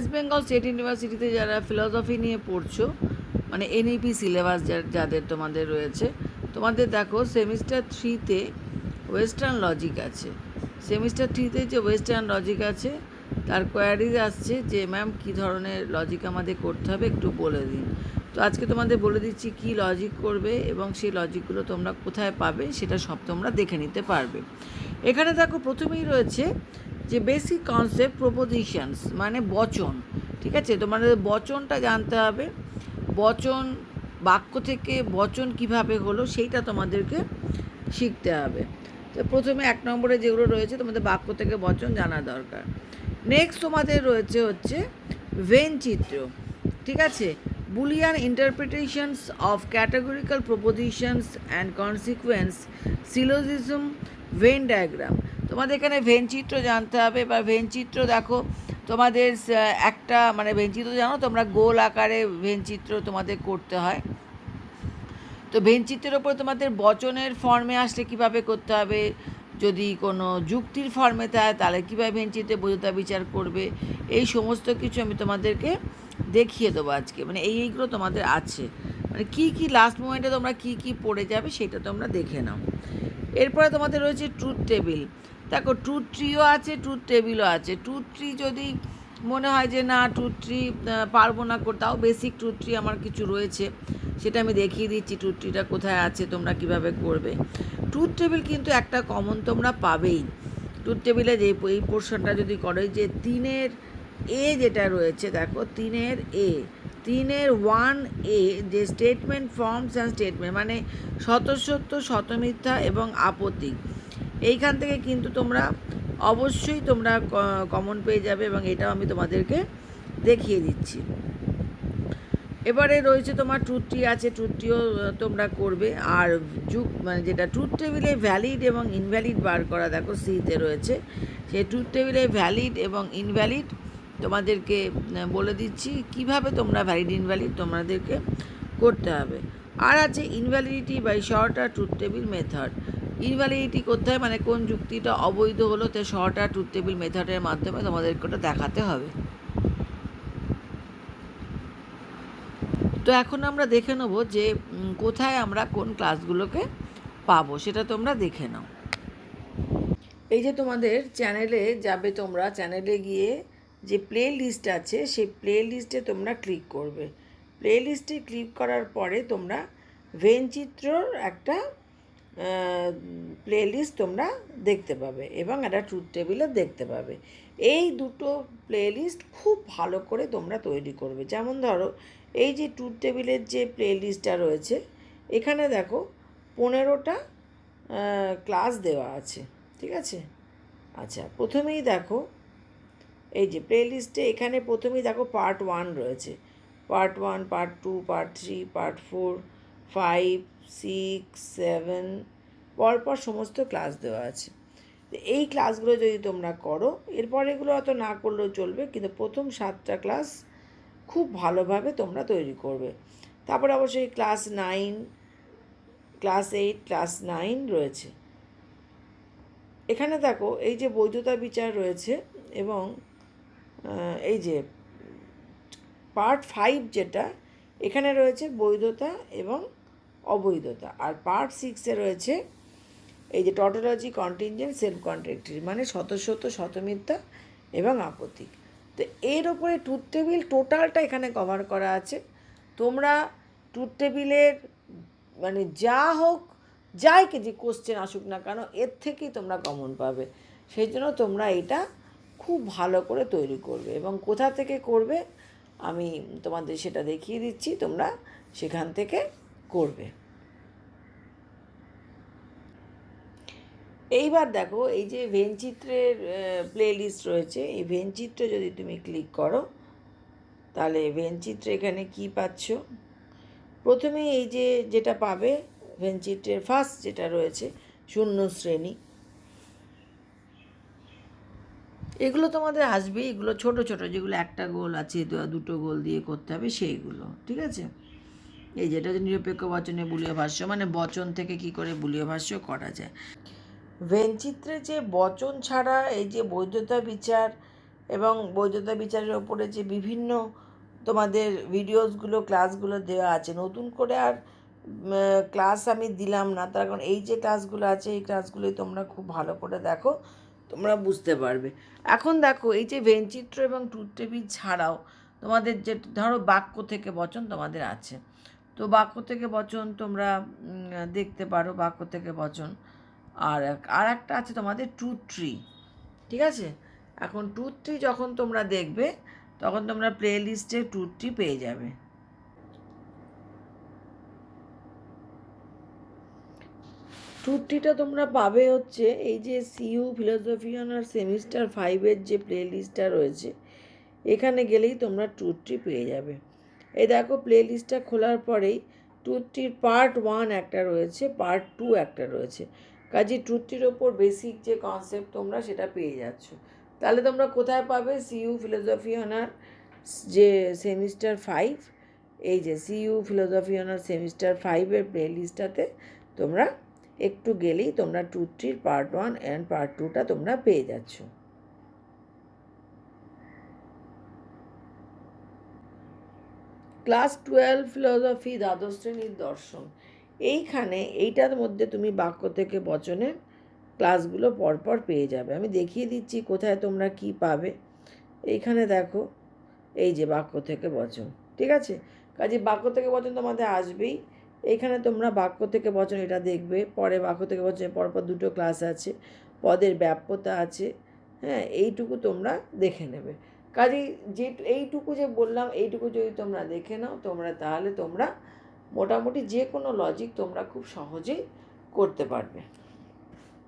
West Bengal state ইউনিভার্সিটিতে যারা philosophy নিয়ে পড়ছো মানে এনইপি সিলেবাস যাদের তোমাদের রয়েছে, তোমাদের দেখো সেমিস্টার থ্রিতে ওয়েস্টার্ন লজিক আছে। সেমিস্টার থ্রিতে যে ওয়েস্টার্ন লজিক আছে, তার কোয়ারিজ আসছে যে ম্যাম কী ধরনের লজিক আমাদের করতে হবে একটু বলে দিন? তো আজকে তোমাদের বলে দিচ্ছি কী লজিক করবে এবং সেই লজিকগুলো তোমরা কোথায় পাবে, সেটা সব তোমরা দেখে নিতে পারবে। এখানে দেখো প্রথমেই রয়েছে যে বেসিক কনসেপ্ট প্রপোজিশনস মানে বচন, ঠিক আছে? তোমাদের বচনটা জানতে হবে। বচন, বাক্য থেকে বচন কীভাবে হলো সেইটা তোমাদেরকে শিখতে হবে। তো প্রথমে এক নম্বরে যেগুলো রয়েছে, তোমাদের বাক্য থেকে বচন জানা দরকার। নেক্সট তোমাদের রয়েছে হচ্ছে ভেন চিত্র ঠিক আছে? Boolean interpretations of categorical propositions and consequence syllogism Venn diagram তোমাদের এখানে ভেন চিত্র জানতে হবে বা ভেন চিত্র দেখো। তোমাদের একটা মানে ভেন চিত্র জানো, তোমরা গোল আকারে ভেন চিত্র তোমাদের করতে হয়। তো ভেনচিত্রের ওপর তোমাদের বচনের ফর্মে আসলে কীভাবে করতে হবে? যদি কোনো যুক্তির ফর্মে থাকে, তাহলে কীভাবে ভেনচিত্রে বোঝতা বিচার করবে? এই সমস্ত কিছু আমি তোমাদেরকে দেখিয়ে দেবো আজকে। মানে এই এইগুলো তোমাদের আছে। মানে কি কি লাস্ট মোমেন্টে তোমরা কি কি পড়ে যাবে, সেটা তোমরা দেখে নাও। এরপরে তোমাদের রয়েছে ট্রুথ টেবিল দেখো ট্রুথ ট্রিও আছে ট্রুথ টেবিলও আছে। ট্রুথ ট্রি যদি মনে হয় যে না ট্রুথ ট্রি পারব না তাও বেসিক ট্রুথ ট্রি আমার কিছু রয়েছে। সেটা আমি দেখিয়ে দিচ্ছি ট্রুথ ট্রিটা কোথায় আছে, তোমরা কীভাবে করবে। ট্রুথ টেবিল কিন্তু একটা কমন তোমরা পাবেই। ট্রুথ টেবিলে যে এই পোর্শনটা যদি করো যে তিনের এ যেটা রয়েছে, দেখো তিনের এ তিনের ওয়ান এ যে স্টেটমেন্ট ফর্মস অ্যান্ড স্টেটমেন্ট মানে শতসত্য শতমিথ্যা এবং আপত্তি। এইখান থেকে কিন্তু তোমরা অবশ্যই তোমরা কমন পেয়ে যাবে এবং এটাও আমি তোমাদেরকে দেখিয়ে দিচ্ছি। এবারে রয়েছে তোমার ট্রুথটি আছে, ট্রুথটিও তোমরা করবে। আর যুগ মানে যেটা ট্রুথ টেবিলে ভ্যালিড এবং ইনভ্যালিড বার করা, দেখো সিতে রয়েছে। সেই ট্রুথ টেবিলে ভ্যালিড এবং ইনভ্যালিড তোমাদেরকে বলে দিচ্ছি কীভাবে তোমরা ভ্যালিড ইনভ্যালিড তোমাদেরকে করতে হবে। আর আছে ইনভ্যালিডিটি বাই শর্ট আর ট্রুথ টেবিল মেথড ইনভ্যালিডিটি করতে হয় মানে কোন যুক্তিটা অবৈধ হলো তে শর্ট আর ট্রুথ টেবিল মেথডের মাধ্যমে তোমাদেরকে ওটা দেখাতে হবে। তো এখন আমরা দেখে নেব যে কোথায় আমরা কোন ক্লাসগুলোকে পাবো, সেটা তোমরা দেখে নাও। এই যে তোমাদের চ্যানেলে যাবে তোমরা, চ্যানেলে গিয়ে যে প্লে লিস্ট আছে, সেই প্লে লিস্টে তোমরা ক্লিক করবে। প্লে লিস্টে ক্লিক করার পরে তোমরা ভেনচিত্রর একটা প্লে লিস্ট তোমরা দেখতে পাবে এবং একটা ট্রুথ টেবিলও দেখতে পাবে। এই দুটো প্লে লিস্ট খুব ভালো করে তোমরা তৈরি করবে। যেমন ধরো, এই যে ট্রুথ টেবিলের যে প্লে লিস্টটা রয়েছে, এখানে দেখো পনেরোটা ক্লাস দেওয়া আছে, ঠিক আছে? আচ্ছা প্রথমেই দেখো, এই যে প্লে লিস্টে এখানে প্রথমেই দেখো পার্ট ওয়ান রয়েছে। Part one part two part three part four five six seven পরপর সমস্ত ক্লাস দেওয়া আছে। এই ক্লাসগুলো যদি তোমরা করো, এরপর এগুলো অত না করলেও চলবে, কিন্তু প্রথম সাতটা ক্লাস খুব ভালোভাবে তোমরা তৈরি করবে। তারপর অবশ্যই class nine class eight class nine রয়েছে। এখানে দেখো, এই যে বৈধতা বিচার রয়েছে এবং এই যে পার্ট ফাইভ যেটা, এখানে রয়েছে বৈধতা এবং অবৈধতা। আর পার্ট সিক্সে রয়েছে এই যে টটোলজি কন্টিনজেন্ট সেলফ কন্ট্রাক্টরি মানে শতশত শতমিথ্যা এবং আপত্তি। তো এর ওপরে ট্রুথ টেবিল টোটালটা এখানে কভার করা আছে। তোমরা ট্রুথ টেবিলের মানে যা হোক, যাই কে যে কোশ্চেন আসুক না কেন, এর থেকেই তোমরা কমন পাবে। সেই জন্য তোমরা এটা খুব ভালো করে তৈরি করবে এবং কোথা থেকে করবে, আমি তোমাদের সেটা দেখিয়ে দিচ্ছি। তোমরা সেখান থেকে করবে। এইবার দেখো, এই যে ভেনচিত্রের প্লে লিস্ট রয়েছে, এই ভেনচিত্র যদি তুমি ক্লিক করো, তাহলে ভেনচিত্র এখানে কি পাচ্ছ? প্রথমে এই যে যেটা পাবে ভেনচিত্রের ফার্স্ট যেটা রয়েছে, শূন্য শ্রেণি। এগুলো তোমাদের আসবে এগুলো ছোট ছোট, যেগুলো একটা গোল আছে, দুটো গোল দিয়ে করতে হবে, সেইগুলো, ঠিক আছে? এই যেটা হচ্ছে নিরপেক্ষ বচনে বুলীয় ভাষ্য মানে বচন থেকে কি করে বুলীয় ভাষ্য করা যায়? ভেনচিত্রে যে বচন ছাড়া এই যে বৈধতা বিচার এবং বৈধতা বিচারের ওপরে যে বিভিন্ন তোমাদের ভিডিওসগুলো, ক্লাসগুলো দেওয়া আছে, নতুন করে আর ক্লাস আমি দিলাম না। তার কারণ এই যে ক্লাসগুলো আছে, এই ক্লাসগুলোই তোমরা খুব ভালো করে দেখো, তোমরা বুঝতে পারবে। এখন দেখো, এই যে ভেনচিত্র এবং ট্রুথ টেবিল ছাড়াও তোমাদের যে, ধরো বাক্য থেকে বচন তোমাদের আছে। তো বাক্য থেকে বচন তোমরা দেখতে পারো বাক্য থেকে বচন। আর আর একটা আছে তোমাদের ট্রুথ ট্রি ঠিক আছে? এখন টু ট্রি যখন তোমরা দেখবে, তখন তোমরা প্লে লিস্টে ট্রুথ ট্রি পেয়ে যাবে। ট্রুথ ট্রিটা তোমরা পাবে হচ্ছে এই যে সিইউ ফিলোসফি অনার সেমিস্টার ফাইভের যে প্লে লিস্টটা রয়েছে, এখানে গেলেই তোমরা ট্রি পেয়ে যাবে। এই দেখো প্লে লিস্টটা খোলার পরেই ট্রুথ ট্রির পার্ট ওয়ান একটা রয়েছে পার্ট টু একটা রয়েছে। কাজে ট্রুথ ট্রির ওপর বেসিক যে কনসেপ্ট তোমরা সেটা পেয়ে যাচ্ছ। তাহলে তোমরা কোথায় পাবে? সিইউ ফিলোসফি অনার যে সেমিস্টার ফাইভ এই যে সিইউ ফিলোসফি অনার সেমিস্টার ফাইভের প্লে লিস্টটাতে তোমরা একটু গেলেই তোমরা ট্রুথ ট্রির পার্ট ওয়ান অ্যান্ড পার্ট টুটা তোমরা পেয়ে যাচ্ছ। ক্লাস টুয়েলভ ফিলোসফি দ্বাদশ শ্রেণির দর্শন। এইখানে এইটার মধ্যে তুমি বাক্য থেকে বচনের ক্লাসগুলো পরপর পেয়ে যাবে। আমি দেখিয়ে দিচ্ছি কোথায় তোমরা কি পাবে। এইখানে দেখো, এই যে বাক্য থেকে বচন, ঠিক আছে? কাজে বাক্য থেকে বচন তোমাদের আসবেই। এইখানে তোমরা বাক্য থেকে বচন এটা দেখবে। পরে বাক্য থেকে বচনের পরপর দুটো ক্লাস আছে, পদের ব্যাপ্যতা আছে হ্যাঁ এইটুকু তোমরা দেখে নেবে। কাজেই যে এইটুকু যে বললাম, এইটুকু যদি তোমরা দেখে নাও, তোমরা তাহলে তোমরা মোটামুটি যে কোনো লজিক তোমরা খুব সহজেই করতে পারবে।